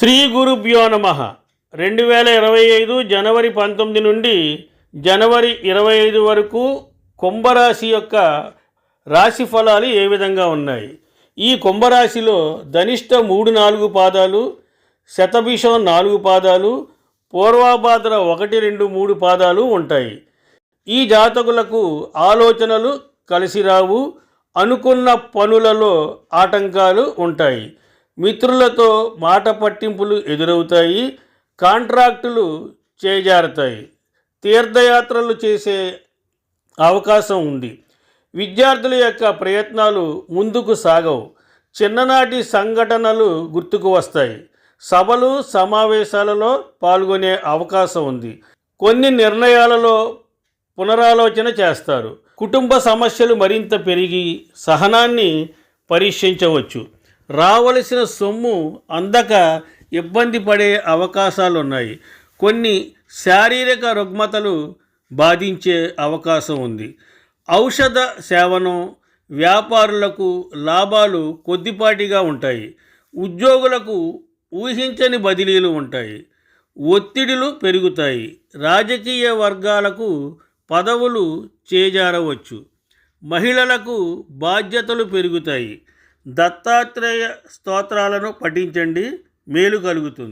శ్రీ గురుభ్యో నమ. రెండు వేల ఇరవై ఐదు జనవరి పంతొమ్మిది నుండి జనవరి ఇరవై ఐదు వరకు కుంభరాశి యొక్క రాశి ఫలాలు ఏ విధంగా ఉన్నాయి? ఈ కుంభరాశిలో ధనిష్ట మూడు నాలుగు పాదాలు శతభిషం నాలుగు పాదాలు పూర్వాభాద్ర ఒకటి రెండు మూడు పాదాలు ఉంటాయి. ఈ జాతకులకు ఆలోచనలు కలిసి రావు అనుకున్న పనులలో ఆటంకాలు ఉంటాయి. మిత్రులతో మాట పట్టింపులు ఎదురవుతాయి కాంట్రాక్టులు చేజారుతాయి తీర్థయాత్రలు చేసే అవకాశం ఉంది. విద్యార్థుల యొక్క ప్రయత్నాలు ముందుకు సాగవు. చిన్ననాటి సంఘటనలు గుర్తుకు వస్తాయి. సభలు సమావేశాలలో పాల్గొనే అవకాశం ఉంది. కొన్ని నిర్ణయాలలో పునరాలోచన చేస్తారు. కుటుంబ సమస్యలు మరింత పెరిగి సహనాన్ని పరీక్షించవచ్చు. రావలసిన సొమ్ము అందక ఇబ్బంది పడే అవకాశాలు ఉన్నాయి కొన్ని శారీరక రుగ్మతలు బాధించే అవకాశం ఉంది. ఔషధ సేవనం వ్యాపారులకు లాభాలు కొద్దిపాటిగా ఉంటాయి. ఉద్యోగులకు ఊహించని బదిలీలు ఉంటాయి. ఒత్తిడులు పెరుగుతాయి. రాజకీయ వర్గాలకు పదవులు చేజారవచ్చు. మహిళలకు బాధ్యతలు పెరుగుతాయి. దత్తాత్రేయ స్తోత్రాలను పఠించండి మేలు కలుగుతుంది.